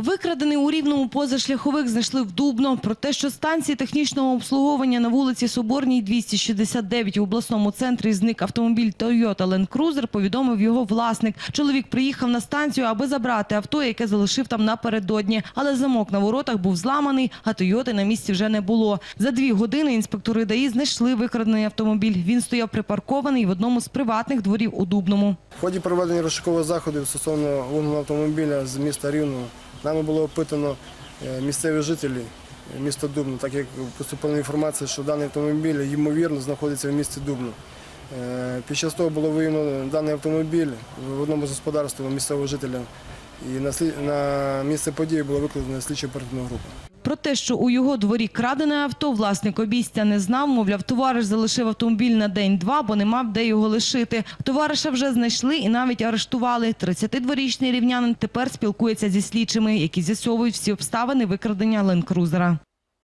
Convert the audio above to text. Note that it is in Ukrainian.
Викрадений у рівному позашляховик знайшли в Дубно. Про те, що станції технічного обслуговування на вулиці Соборній 269 у обласному центрі зник автомобіль Toyota Land Cruiser, повідомив його власник. Чоловік приїхав на станцію, аби забрати авто, яке залишив там напередодні. Але замок на воротах був зламаний, а Тойоти на місці вже не було. За дві години інспектори ДАІ знайшли викрадений автомобіль. Він стояв припаркований в одному з приватних дворів у Дубному. В ході проведення розшукових заходів стосовно вогненого автомобіля з міста Рівного нами було опитано е, місцеві жителі е, міста Дубно, так як поступила інформація, що даний автомобіль ймовірно знаходиться в місті Дубно. Е, Під час того було виявлено даний автомобіль в одному з господарств місцевого жителя. І на, місце події було викладена слідчо оперативна групу. Про те, що у його дворі крадене авто, власник обійстя не знав. Мовляв, товариш залишив автомобіль на день-два, бо не мав де його лишити. Товариша вже знайшли і навіть арештували. 32-річний рівнянин тепер спілкується зі слідчими, які з'ясовують всі обставини викрадення ленд-крузера.